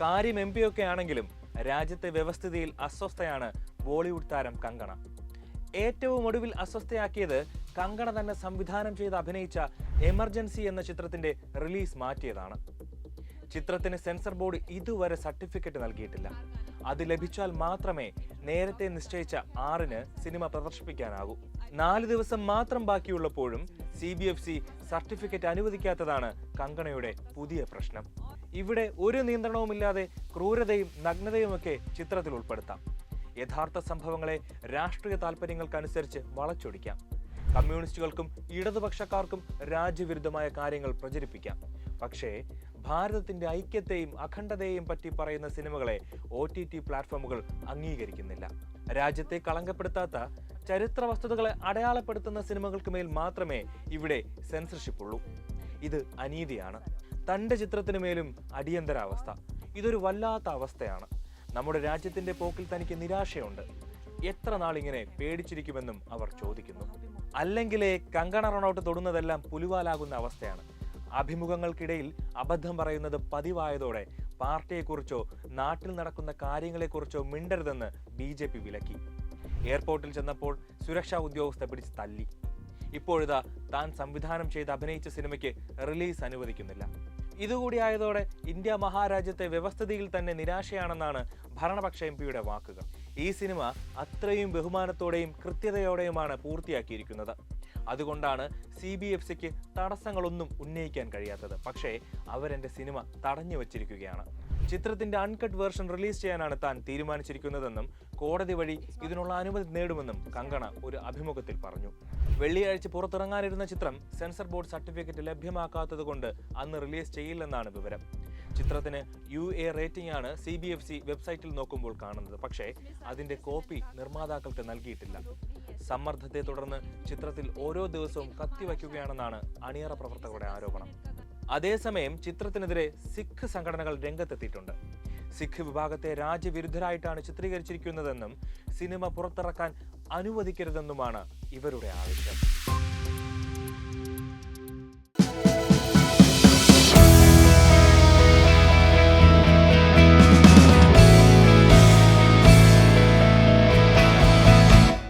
കാര്യം എം ഒക്കെ ആണെങ്കിലും രാജ്യത്തെ വ്യവസ്ഥിതിയിൽ അസ്വസ്ഥയാണ് ബോളിവുഡ് താരം കങ്കണ. ഏറ്റവും ഒടുവിൽ അസ്വസ്ഥയാക്കിയത് കങ്കണ തന്നെ സംവിധാനം ചെയ്ത് അഭിനയിച്ച എമർജൻസി എന്ന ചിത്രത്തിന്റെ റിലീസ് മാറ്റിയതാണ്. ചിത്രത്തിന് സെൻസർ ബോർഡ് ഇതുവരെ സർട്ടിഫിക്കറ്റ് നൽകിയിട്ടില്ല. അത് ലഭിച്ചാൽ മാത്രമേ നേരത്തെ നിശ്ചയിച്ച ആറിന് സിനിമ പ്രദർശിപ്പിക്കാനാകൂ. നാല് ദിവസം മാത്രം ബാക്കിയുള്ളപ്പോഴും സി സർട്ടിഫിക്കറ്റ് അനുവദിക്കാത്തതാണ് കങ്കണയുടെ പുതിയ പ്രശ്നം. ഇവിടെ ഒരു നിയന്ത്രണവുമില്ലാതെ ക്രൂരതയും നഗ്നതയുമൊക്കെ ചിത്രത്തിൽ ഉൾപ്പെടുത്താം. യഥാർത്ഥ സംഭവങ്ങളെ രാഷ്ട്രീയ താല്പര്യങ്ങൾക്കനുസരിച്ച് വളച്ചൊടിക്കാം. കമ്മ്യൂണിസ്റ്റുകൾക്കും ഇടതുപക്ഷക്കാർക്കും രാജ്യവിരുദ്ധമായ കാര്യങ്ങൾ പ്രചരിപ്പിക്കാം. പക്ഷേ ഭാരതത്തിന്റെ ഐക്യത്തെയും അഖണ്ഡതയെയും പറ്റി പറയുന്ന സിനിമകളെ ഒ ടി ടി പ്ലാറ്റ്ഫോമുകൾ അംഗീകരിക്കുന്നില്ല. രാജ്യത്തെ കളങ്കപ്പെടുത്താത്ത ചരിത്ര വസ്തുതകളെ അടയാളപ്പെടുത്തുന്ന സിനിമകൾക്ക് മേൽ മാത്രമേ ഇവിടെ സെൻസർഷിപ്പ് ഉള്ളൂ ഇത് അനീതിയാണ്. തന്റെ ചിത്രത്തിന് മേലും അടിയന്തരാവസ്ഥ. ഇതൊരു വല്ലാത്ത അവസ്ഥയാണ്. നമ്മുടെ രാജ്യത്തിന്റെ പോക്കിൽ തനിക്ക് നിരാശയുണ്ട്. എത്ര നാളിങ്ങനെ പേടിച്ചിരിക്കുമെന്നും അവർ ചോദിക്കുന്നു. അല്ലെങ്കിലേ കങ്കണ റണൌട്ട് തൊടുന്നതെല്ലാം പുലിവാലാകുന്ന അവസ്ഥയാണ്. അഭിമുഖങ്ങൾക്കിടയിൽ അബദ്ധം പറയുന്നത് പതിവായതോടെ പാർട്ടിയെക്കുറിച്ചോ നാട്ടിൽ നടക്കുന്ന കാര്യങ്ങളെക്കുറിച്ചോ മിണ്ടരുതെന്ന് ബി ജെ പി വിലക്കി. എയർപോർട്ടിൽ ചെന്നപ്പോൾ സുരക്ഷാ ഉദ്യോഗസ്ഥ പിടിച്ച് തല്ലി. ഇപ്പോഴിതാ താൻ സംവിധാനം ചെയ്ത് അഭിനയിച്ച സിനിമയ്ക്ക് റിലീസ് അനുവദിക്കുന്നില്ല. ഇതുകൂടി ആയതോടെ ഇന്ത്യ മഹാരാജ്യത്തെ വ്യവസ്ഥിതിയിൽ തന്നെ നിരാശയാണെന്നാണ് ഭരണപക്ഷ എം പിയുടെ വാക്കുകൾ. ഈ സിനിമ അത്രയും ബഹുമാനത്തോടെയും കൃത്യതയോടെയുമാണ് പൂർത്തിയാക്കിയിരിക്കുന്നത്. അതുകൊണ്ടാണ് സി ബി എഫ് സിക്ക് തടസ്സങ്ങളൊന്നും ഉന്നയിക്കാൻ കഴിയാത്തത്. പക്ഷേ അവരെന്റെ സിനിമ തടഞ്ഞു വച്ചിരിക്കുകയാണ്. ചിത്രത്തിന്റെ അൺകട്ട് വേർഷൻ റിലീസ് ചെയ്യാനാണ് താൻ തീരുമാനിച്ചിരിക്കുന്നതെന്നും കോടതി വഴി ഇതിനുള്ള അനുമതി നേടുമെന്നും കങ്കണ ഒരു അഭിമുഖത്തിൽ പറഞ്ഞു. വെള്ളിയാഴ്ച പുറത്തിറങ്ങാനിരുന്ന ചിത്രം സെൻസർ ബോർഡ് സർട്ടിഫിക്കറ്റ് ലഭ്യമാക്കാത്തതുകൊണ്ട് അന്ന് റിലീസ് ചെയ്യില്ലെന്നാണ് വിവരം. ചിത്രത്തിന് യു എ റേറ്റിംഗ് ആണ് സി ബി എഫ് സി വെബ്സൈറ്റിൽ നോക്കുമ്പോൾ കാണുന്നത്. പക്ഷേ അതിന്റെ കോപ്പി നിർമ്മാതാക്കൾക്ക് നൽകിയിട്ടില്ല. സമ്മർദ്ദത്തെ തുടർന്ന് ചിത്രത്തിൽ ഓരോ ദിവസവും കത്തിവയ്ക്കുകയാണെന്നാണ് അണിയറ പ്രവർത്തകരുടെ ആരോപണം. അതേസമയം ചിത്രത്തിനെതിരെ സിഖ് സംഘടനകൾ രംഗത്തെത്തിയിട്ടുണ്ട്. സിഖ് വിഭാഗത്തെ രാജ്യവിരുദ്ധരായിട്ടാണ് ചിത്രീകരിച്ചിരിക്കുന്നതെന്നും സിനിമ പുറത്തിറക്കാൻ അനുവദിക്കരുതെന്നുമാണ് ഇവരുടെ ആവശ്യം.